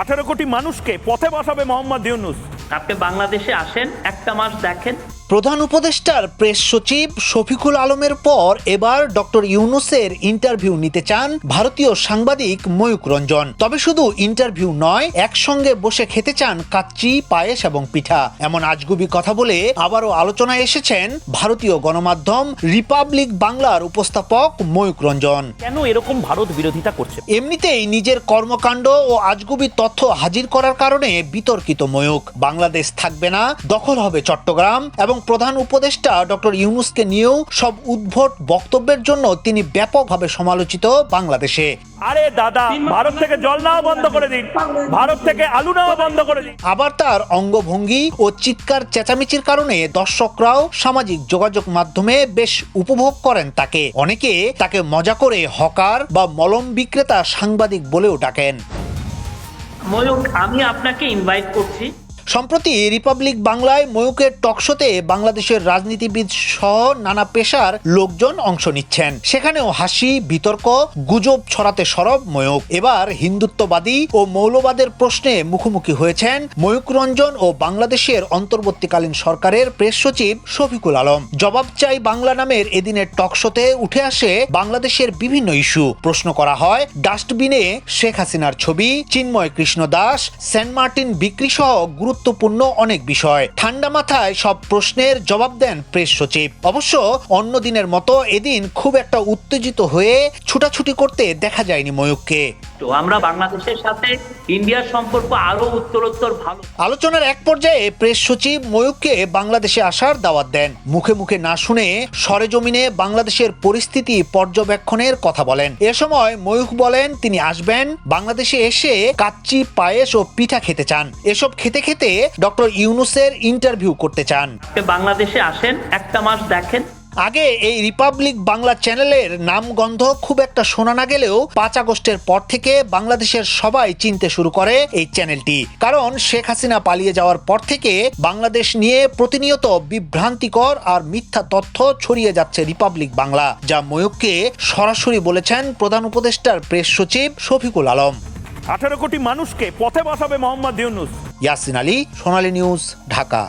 আঠারো কোটি মানুষকে পথে বসাবে মোহাম্মদ ইউনুস। আপনি বাংলাদেশে আসেন একটা মাস দেখেন প্রধান উপদেষ্টার প্রেস সচিব শফিকুল আলমের পর এবার ডক্টর ইউনুসের ইন্টারভিউ নিতে চান ভারতীয় সাংবাদিক ময়ূক রঞ্জন। তবে শুধু ইন্টারভিউ নয় একসঙ্গে বসে খেতে চান কাচ্চি পায়েস এবং পিঠা। এমন আজগুবি কথা বলে আবারও আলোচনায় এসেছেন ভারতীয় গণমাধ্যম রিপাবলিক বাংলার উপস্থাপক ময়ূক রঞ্জন। কেন এরকম ভারত বিরোধিতা করছে? এমনিতেই নিজের কর্মকাণ্ড ও আজগুবি তথ্য হাজির করার কারণে বিতর্কিত ময়ূক। বাংলাদেশ থাকবে না দখল হবে চট্টগ্রাম এবং প্রধান উপদেষ্টা ডক্টর ইউনুসকে নিয়েও সব উদ্ভট বক্তব্যের জন্য তিনি ব্যাপকভাবে সমালোচিত বাংলাদেশে। আরে দাদা ভারত থেকে জল নেওয়া বন্ধ করে দিন। ভারত থেকে আলু নেওয়া বন্ধ করে দিন। আবার তার অঙ্গভঙ্গি ও চিৎকার চেঁচামেচির কারণে দর্শকরাও সামাজিক যোগাযোগ মাধ্যমে বেশ উপভোগ করেন তাকে। অনেকে তাকে মজা করে হকার বা মলম বিক্রেতা সাংবাদিক বলেও ডাকেন। ময়ূক আমি আপনাকে ইনভাইট করছি। সম্প্রতি রিপাবলিক বাংলায় ময়ূকের টকশোতে বাংলাদেশের রাজনীতিবিদ সহ নানা পেশার লোকজন অংশ নিচ্ছেন। সেখানেও হাসি, বিতর্ক, গুজব ছড়াতে সরব ময়ূক এবার হিন্দুত্ববাদী ও মৌলবাদের প্রশ্নে মুখোমুখি হয়েছেন ময়ূক রঞ্জন ও বাংলাদেশের অন্তর্বর্তীকালীন সরকারের প্রেস সচিব শফিকুল আলম। জবাব চাই বাংলা নামের এদিনের টকশোতে উঠে আসে বাংলাদেশের বিভিন্ন ইস্যু। প্রশ্ন করা হয়, ডাস্টবিনে শেখ হাসিনার ছবি, চিন্ময় কৃষ্ণ দাস, সেন্ট মার্টিন বিক্রি সহ গুরুত্বপূর্ণ অনেক বিষয়। ঠান্ডা মাথায় সব প্রশ্নের জবাব দেন প্রেস সচিব। অবশ্য অন্য দিনের মতো এদিন খুব একটা উত্তেজিত হয়ে ছুটাছুটি করতে দেখা যায়নি ময়ূককে তো আমরা বাংলাদেশের সাথে ইন্ডিয়ার সম্পর্ক আরও উত্তরোত্তর ভালো। আলোচনার এক পর্যায়ে প্রেস সচিব ময়ূককে বাংলাদেশে আসার দাওয়াত দেন। মুখে মুখে না শুনে সরেজমিনে বাংলাদেশের পরিস্থিতি পর্যবেক্ষণের কথা বলেন। এ সময় ময়ূক বলেন তিনি আসবেন বাংলাদেশে এসে কাচ্চি পায়েস ও পিঠা খেতে চান। এসব খেতে খেতে ডক্টর ইউনুসের ইন্টারভিউ করতে চান। বাংলাদেশে আসেন একটা মাস দেখেন আগে এই রিপাবলিক বাংলা চ্যানেলের নামগন্ধ খুব একটা শোনা না গেলেও পাঁচ আগস্টের পর থেকে বাংলাদেশের সবাই চিনতে শুরু করে এই চ্যানেলটি। কারণ শেখ হাসিনা পালিয়ে যাওয়ার পর থেকে বাংলাদেশ নিয়ে প্রতিনিয়ত বিভ্রান্তিকর আর মিথ্যা তথ্য ছড়িয়ে যাচ্ছে রিপাবলিক বাংলা যা ময়ূককে সরাসরি বলেছেন প্রধান উপদেষ্টার প্রেস সচিব শফিকুল আলম। আঠারো কোটি মানুষকে পথে বসাবে মোহাম্মদ ইউনুস। ইয়াসিন আলী সোনালী নিউজ ঢাকা।